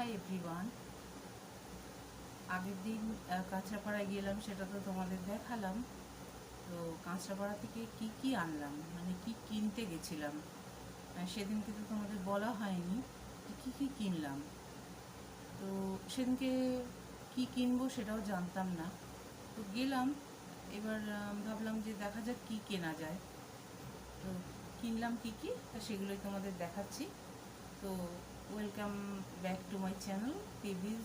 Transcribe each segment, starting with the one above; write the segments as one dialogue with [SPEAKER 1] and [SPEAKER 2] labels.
[SPEAKER 1] Hi everyone. আগের দিন কাঁচরাপাড়ায় গেলাম, সেটা তো তোমাদের দেখালাম। তো কাঁচরাপাড়া থেকে কি কি আনলাম? মানে কি কিনতে গেছিলাম? সেদিন কিন্তু তোমাদের বলা হয়নি কি কি কিনলাম। তো সেদিনকে কি কিনবো সেটাও জানতাম না। তো গেলাম, এবার ভাবলাম যে দেখা যাক কি কেনা যায়। তো কিনলাম কি কি, তা সেগুলোই তোমাদের দেখাচ্ছি। তো welcome back to my channel Pivi's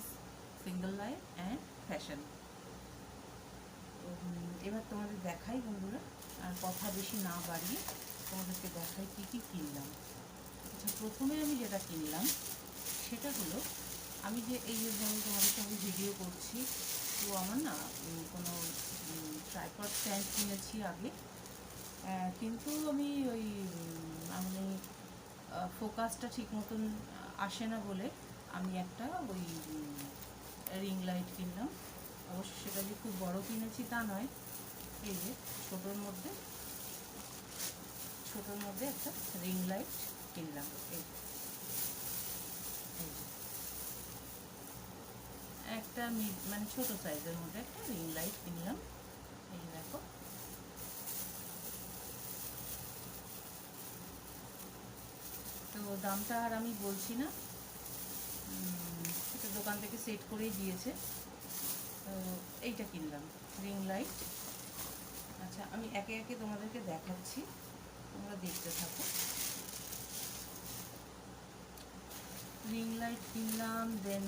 [SPEAKER 1] single life and fashion এবার তোমাদের দেখাই বন্ধুরা, আর কথা বেশি না বাড়িয়ে তোমাদেরকে দেখাই কী কী কিনলাম। আচ্ছা প্রথমে আমি যেটা কিনলাম, সেটা হলো, আমি যে এই যে ধরো তোমাদের সঙ্গে ভিডিও করছি, তো আমার না কোনো ট্রাইপড স্ট্যান্ড কিনেছি আগে। কিন্তু আমি ওই আমি ফোকাসটা ঠিক মতন আসে না বলে আমি একটা ওই রিং লাইট কিনলাম। অবশ্য সেটা যে খুব বড় কিনেছি তা নয়। এই যে ছোটোর মধ্যে ছোটোর মধ্যে একটা রিং লাইট কিনলাম। এই। একটা মানে ছোট সাইজের মধ্যে একটা রিং লাইট কিনলাম। এই দেখো। দামটা আর আমি বলছি না। এটা দোকান থেকে সেট করেই দিয়েছে। তো এইটা কিনলাম, রিং লাইট। আচ্ছা আমি একে একে তোমাদেরকে দেখাচ্ছি। তোমরা দেখতে থাকো। রিং লাইট কিনলাম দেন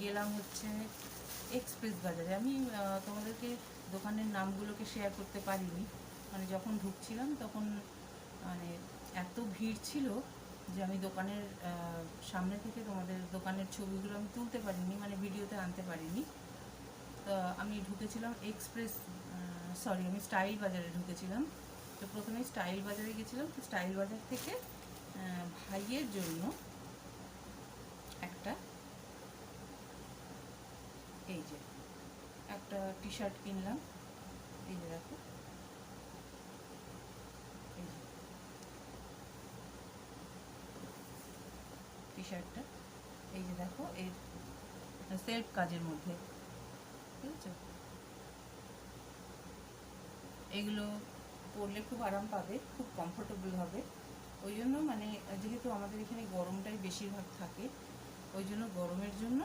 [SPEAKER 1] গেলাম হচ্ছে এক্সপ্রেস বাজারে। আমি তোমাদেরকে দোকানের নামগুলোকে শেয়ার করতে পারিনি। মানে যখন ঢুকছিলাম তখন মানে এত ভিড় ছিল যে আমি দোকানের সামনে থেকে তোমাদের দোকানের ছবিগুলো আমি তুলতে পারিনি মানে ভিডিওতে আনতে পারিনি। তো আমি ঢুকেছিলাম এক্সপ্রেস সরি আমি স্টাইল বাজারে ঢুকেছিলাম। তো প্রথমে স্টাইল বাজারে গেছিলাম। তো স্টাইল বাজার থেকে ভাইয়ের জন্য একটা, এই যে, একটা টি শার্ট কিনলাম এই যে দেখো এই যে টি শার্টটা এই যে দেখো, এর সেলফ কাজের মধ্যে। ঠিক আছে? এগুলো পরলে খুব আরাম পাবে, খুব কমফোর্টেবল হবে। ওই জন্য মানে যেহেতু আমাদের এখানে গরমটাই বেশিরভাগ থাকে, ওই জন্য গরমের জন্য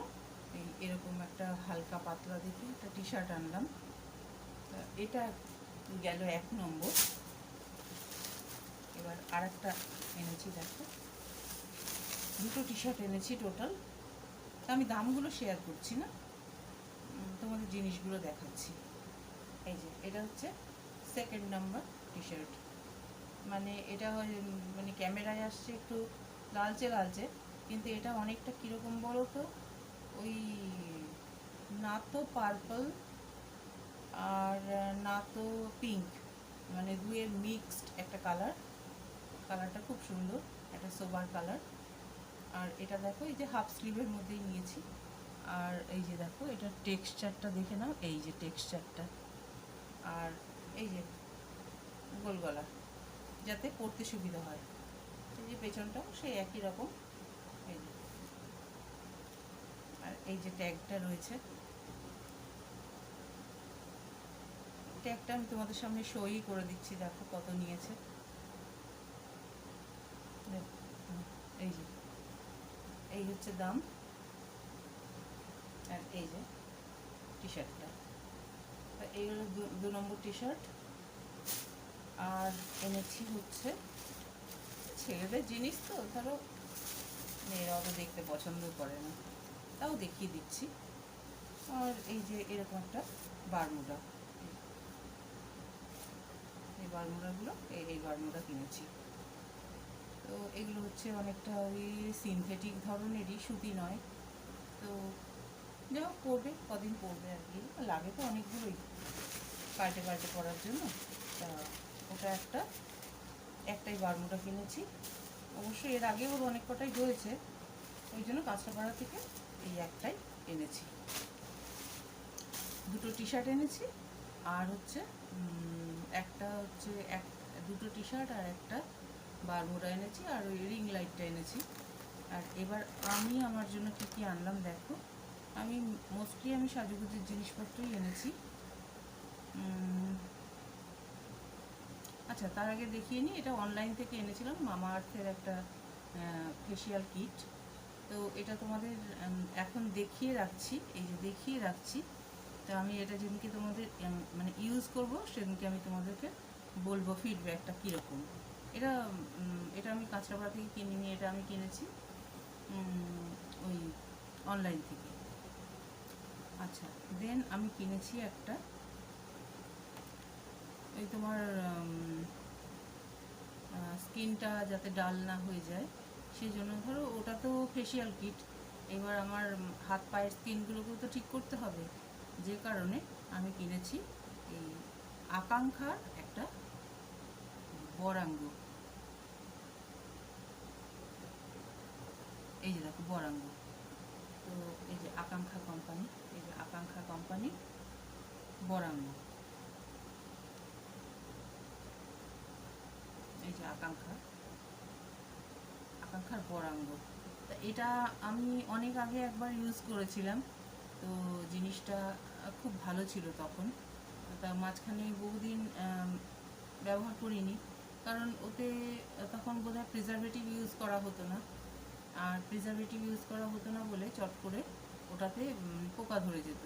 [SPEAKER 1] এই এরকম একটা হালকা পাতলা দেখে একটা টি শার্ট আনলাম এটা গেল এক নম্বর। এবার আর একটা এনেছি, দেখো। দুটো টি শার্ট এনেছি টোটাল তা আমি দামগুলো শেয়ার করছি না। তোমাদের জিনিসগুলো দেখাচ্ছি। এই যে, এটা হচ্ছে সেকেন্ড নাম্বার টি শার্ট মানে এটা মানে ক্যামেরায় আসছে একটু লালচে লালচে, কিন্তু এটা অনেকটা কীরকম বলো তো? ওই না তো পার্পল আর না তো পিঙ্ক মানে দুয়ের মিক্সড একটা কালার কালারটা খুব সুন্দর, একটা সোবার কালার আর এটা দেখো, এই যে হাফ স্লিভের মধ্যেই নিয়েছি। আর এই যে দেখো, এটা টেক্সচারটা দেখে নাও, এই যে টেক্সচারটা আর এই যে গোল গলা, যাতে পরতে সুবিধা হয়। এই যে পেছনটাও সেই একই রকম। এই যে। আর এই যে ট্যাগটা রয়েছে। ট্যাগটা আমি তোমাদের সামনে শোই করে দিচ্ছি, দেখো কত নিয়েছে। এই যে। এই হচ্ছে দাম। আর এই যে টি শার্টটা এই হলো দু- নম্বর টি শার্ট আর এনেছি হচ্ছে ছেলেদের জিনিস তো, ধরো মেয়েরা অত দেখতে পছন্দ করে না। তাও দেখিয়ে দিচ্ছি। আর এই যে এরকম একটা বারমুডা। এই বারমুডাগুলো এই বারমুডা কিনেছি। তো এগুলো হচ্ছে অনেকটা ওই সিনথেটিক ধরনেরই, সুতি নয়। তো যাই হোক, পরবে, কদিন পরবে আর কি। লাগে তো অনেকগুলোই পাল্টে পাল্টে পরার জন্য। তা ওটা একটা, একটাই বারমুটা কিনেছি। অবশ্যই এর আগে ওর অনেক কটাই রয়েছে ওই জন্য কাঁচরাপাড়া থেকে এই একটাই এনেছি। দুটো টি শার্ট এনেছি, আর হচ্ছে একটা হচ্ছে এক, দুটো টি শার্ট আর একটা বারমুডা এনেছি আর ওই রিং লাইটটা এনেছি। আর এবার আমি আমার জন্য কী কী আনলাম দেখো। আমি মোস্টলি আমি সাজুগুজের জিনিসপত্রই এনেছি। আচ্ছা তার আগে দেখিয়ে নিই, এটা অনলাইন থেকে এনেছিলাম মামা আর্থের একটা ফেসিয়াল কিট তো এটা তোমাদের এখন দেখিয়ে রাখছি, এই যে দেখিয়ে রাখছি। তো আমি এটা যেদিনকে তোমাদের মানে ইউজ করব, সেদিনকে আমি তোমাদেরকে বলব ফিডব্যাকটা কীরকম। এটা এটা আমি কাঁচরাপাড়া থেকে কিনে নিয়ে এটা আমি কিনেছি ওই অনলাইন থেকে। আচ্ছা দেন আমি কিনেছি একটা এই তোমার স্কিনটা যাতে ডাল না হয়ে যায় সেই জন্য ধরো ওটা তো ফেসিয়াল কিট এবার আমার হাত পায়ের স্কিনগুলোকেও তো ঠিক করতে হবে। যে কারণে আমি কিনেছি এই আকাঙ্ক্ষার একটা বরাঙ্গ। এই যে দেখো বরাঙ্গ। তো এই যে আকাঙ্ক্ষা কোম্পানি এই যে আকাঙ্ক্ষা কোম্পানি বরাঙ্গ। এই যে আকাঙ্ক্ষা। আকাঙ্ক্ষার বরাঙ্গ। তা এটা আমি অনেক আগে একবার ইউজ করেছিলাম। তো জিনিসটা খুব ভালো ছিল তখন। তা মাঝখানে বহুদিন ব্যবহার করিনি। কারণ ওতে তখন বোধহয় প্রিজারভেটিভ ইউজ করা হতো না। আর প্রিজারভেটিভ ইউজ করা হতো না বলে চট করে ওটাতে পোকা ধরে যেত।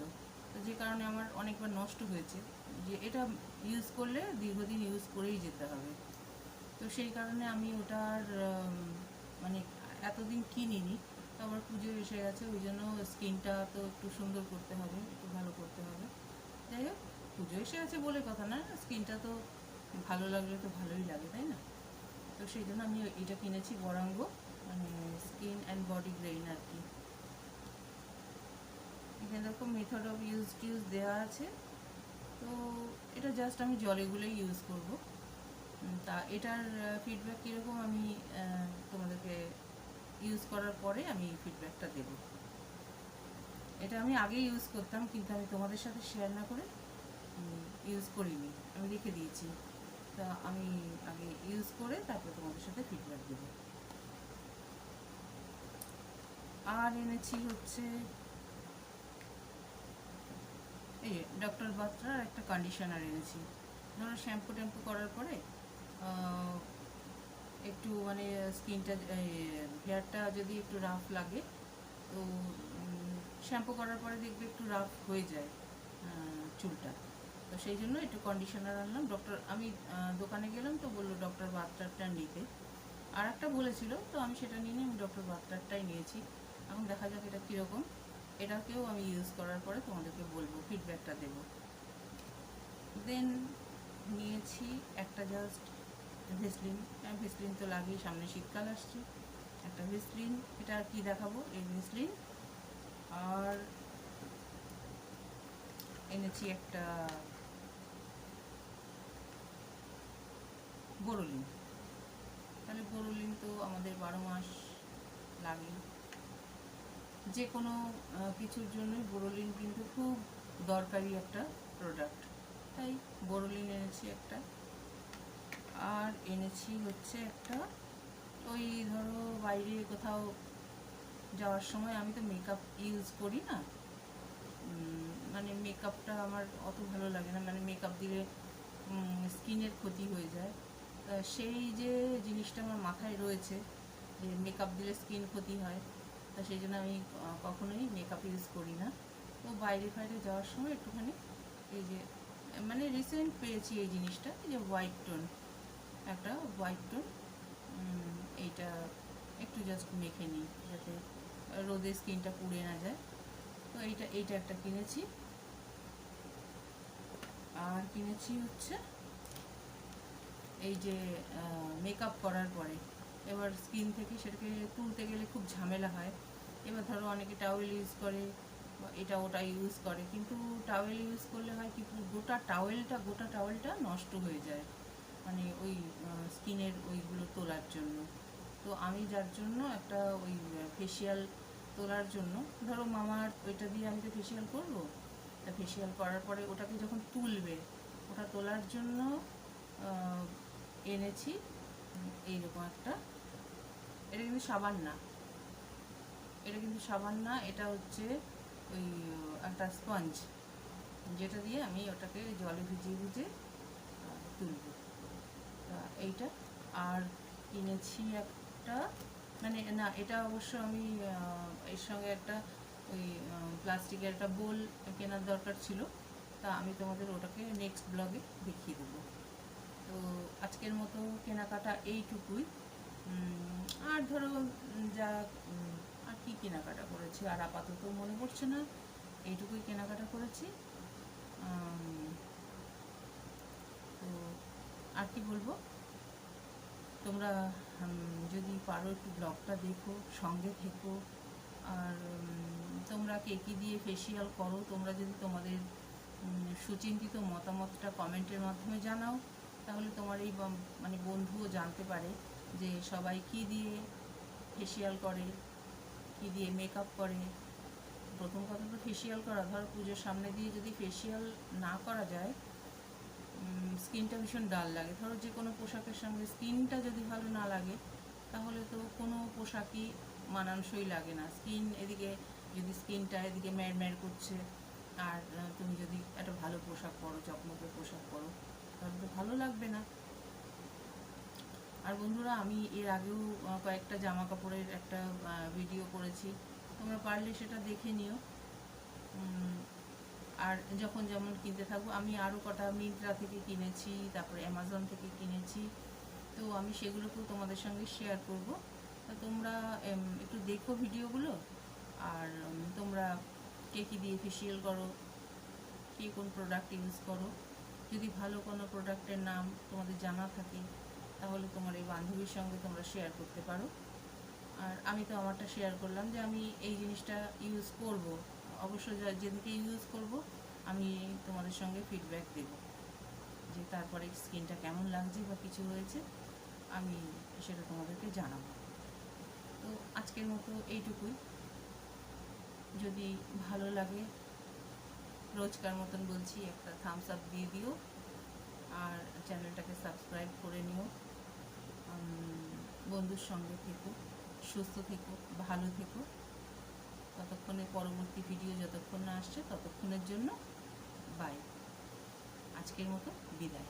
[SPEAKER 1] তো যে কারণে আমার অনেকবার নষ্ট হয়েছে। যে এটা ইউজ করলে দীর্ঘদিন ইউজ করেই যেতে হবে। তো সেই কারণে আমি ওটার মানে এতদিন কিনিনি। তো আবার পুজো এসে গেছে, ওই জন্য স্কিনটা তো একটু সুন্দর করতে হবে, একটু ভালো করতে হবে। যাই হোক, পুজো এসে গেছে বলে কথা না, স্কিনটা তো ভালো লাগলে তো ভালোই লাগে, তাই না? তো সেই জন্য আমি এটা কিনেছি, বরাঙ্গ। মানে স্কিন অ্যান্ড বডি গ্রেইন আর কি এখানে দেখো মেথড অফ ইউজ টিউজ দেওয়া আছে। তো এটা জাস্ট আমি জলে গুলোই ইউজ করব। তা এটার ফিডব্যাক কীরকম আমি তোমাদেরকে ইউজ করার পরে আমি ফিডব্যাকটা দেব। এটা আমি আগে ইউজ করতাম, কিন্তু আমি তোমাদের সাথে শেয়ার না করে ইউজ করিনি। আমি রেখে দিয়েছি। তা আমি আগে ইউজ করে তারপর তোমাদের সাথে ফিডব্যাক দেব। আর এনেছি হচ্ছে এই ডক্টর বাত্রার একটা কন্ডিশনার এনেছি। ধরো শ্যাম্পু ট্যাম্পু করার পরে একটু মানে স্কিনটা হেয়ারটা যদি একটু রাফ লাগে, তো শ্যাম্পু করার পরে দেখবে একটু রাফ হয়ে যায় চুলটা। তো সেই জন্য একটু কন্ডিশনার আনলাম। ডক্টর আমি দোকানে গেলাম তো বলল ডক্টর বাত্রারটা নিতে। আর একটা বলেছিল, তো আমি সেটা নিয়ে আমি ডক্টর বাত্রারটাই নিয়েছি। এখন দেখা যাক এটা কীরকম। এটাকেও আমি ইউজ করার পরে তোমাদেরকে বলব ফিডব্যাকটা দেব। দেন নিয়েছি একটা জাস্ট ভেসলিন ভেসলিন তো লাগেই, সামনে শীতকাল আসছে। একটা ভেসলিন এটা আর কি দেখাবো? এই ভেসলিন আর এনেছি একটা বোরোলিন তাহলে বোরোলিন তো আমাদের বারো মাস লাগে। যে কোনো কিছুর জন্যই বোরোলিন কিন্তু খুব দরকারি একটা প্রোডাক্ট তাই বোরোলিন এনেছি একটা। আর এনেছি হচ্ছে একটা ওই ধরো বাইরে কোথাও যাওয়ার সময় আমি তো মেকআপ ইউজ করি না। মানে মেকআপটা আমার অত ভালো লাগে না। মানে মেকআপ দিলে স্কিনের ক্ষতি হয়ে যায়। সেই যে জিনিসটা আমার মাথায় রয়েছে যে মেকআপ দিলে স্কিন ক্ষতি হয় তা সেই জন্য আমি কখনোই মেকআপ ইউজ করি না। তো বাইরে ফাইরে যাওয়ার সময় একটুখানি এই যে মানে রিসেন্ট পেয়েছি এই জিনিসটা, এই যে হোয়াইট টোন একটা হোয়াইট টোন এইটা একটু জাস্ট মেখে নিই, যাতে রোদে স্কিনটা পুড়ে না যায়। তো এইটা এইটা একটা কিনেছি। আর কিনেছি হচ্ছে এই যে মেকআপ করার পরে। এবার স্কিন থেকে সেটাকে তুলতে গেলে খুব ঝামেলা হয়। এবার ধরো অনেকে টাওয়েল ইউজ করে এটা ওটা ইউজ করে। কিন্তু টাওয়েল ইউজ করলে হয় কি গোটা টাওয়েলটা গোটা টাওয়েলটা নষ্ট হয়ে যায়। মানে ওই স্কিনের ওইগুলো তোলার জন্য। তো আমি যার জন্য একটা ওই ফেসিয়াল তোলার জন্য, ধরো মামার ওইটা দিয়ে আমি তো ফেসিয়াল করব, তা ফেসিয়াল করার পরে ওটাকে যখন তুলবে, ওটা তোলার জন্য এনেছি, এইরকম একটা এটা কিন্তু সাবান না। এটা কিন্তু সাবান না, এটা হচ্ছে ওই একটা স্পঞ্জ। যেটা দিয়ে আমি ওটাকে জলে ভিজিয়ে ভিজিয়ে তুলবো। এইটা। আর কিনেছি একটা মানে না, এটা অবশ্য আমি এর সঙ্গে একটা ওই প্লাস্টিকের একটা বোল কেনার দরকার ছিল। তা আমি তোমাদের ওটাকে নেক্সট ব্লগে দেখিয়ে দেবো। তো আজকের মতো কেনাকাটা এইটুকুই। আর ধরো যা আর কি কেনাকাটা করেছি? আর আপাতত মনে পড়ছে না, এইটুকুই কেনাকাটা করেছি। তো আর কি বলব? তোমরা যদি পারো একটু ব্লগটা দেখো, সঙ্গে থেকো। আর তোমরা কে কী দিয়ে ফেসিয়াল করো, তোমরা যদি তোমাদের সুচিন্তিত মতামতটা কমেন্টের মাধ্যমে জানাও, তাহলে তোমার এই মানে বন্ধুও জানতে পারে। যে সবাই কি দিয়ে ফেসিয়াল করে, কি দিয়ে মেকআপ করে। প্রথম কথা তো ফেসিয়াল করা। ধর পুজোর সামনে দিয়ে যদি ফেসিয়াল না করা যায় স্কিনটা ভীষণ ডাল লাগে। ধরো যে কোনো পোশাকের সঙ্গে স্কিনটা যদি ভালো না লাগে, তাহলে তো কোনো পোশাকই মানানসই লাগে না। স্কিন এদিকে যদি স্কিনটা এদিকে ম্যার করছে, আর তুমি যদি একটা ভালো পোশাক পরো চকমকে পোশাক পরো, তাহলে তো ভালো লাগবে না। আর বন্ধুরা, আমি এর আগেও কয়েকটা জামা কাপড়ের একটা ভিডিও করেছি। তোমরা পারলে সেটা দেখে নিও। আর যখন যেমন কিনতে থাকব, আমি আরও কটা মিন্ত্রা থেকে কিনেছি, তারপরে অ্যামাজন থেকে কিনেছি। তো আমি সেগুলোকেও তোমাদের সঙ্গে শেয়ার করব। তোমরা একটু দেখো ভিডিওগুলো আর তোমরা কে কী দিয়ে ফেসিয়াল করো, কে কোন প্রোডাক্ট ইউজ করো। যদি ভালো কোনো প্রোডাক্টের নাম তোমাদের জানা থাকে তাহলে তোমার এই বান্ধবীর সঙ্গে তোমরা শেয়ার করতে পারো। আর আমি তো আমারটা শেয়ার করলাম যে আমি এই জিনিসটা ইউজ করব। অবশ্য যেদিকে ইউজ করব, আমি তোমাদের সঙ্গে ফিডব্যাক দেব। যে তারপরে স্কিনটা কেমন লাগছে বা কিছু হয়েছে, আমি সেটা তোমাদেরকে জানাব। তো আজকের মতো এইটুকুই। যদি ভালো লাগে, রোজকার মতন বলছি, একটা থামস আপ দিয়ে দিও। আর চ্যানেলটাকে সাবস্ক্রাইব করে নিও। বন্ধুর সঙ্গে থেকো, সুস্থ থেকো, ভালো থেকো। ততক্ষণে পরবর্তী ভিডিও যতক্ষণ না আসছে ততক্ষণের জন্য বাই আজকের মতো বিদায়।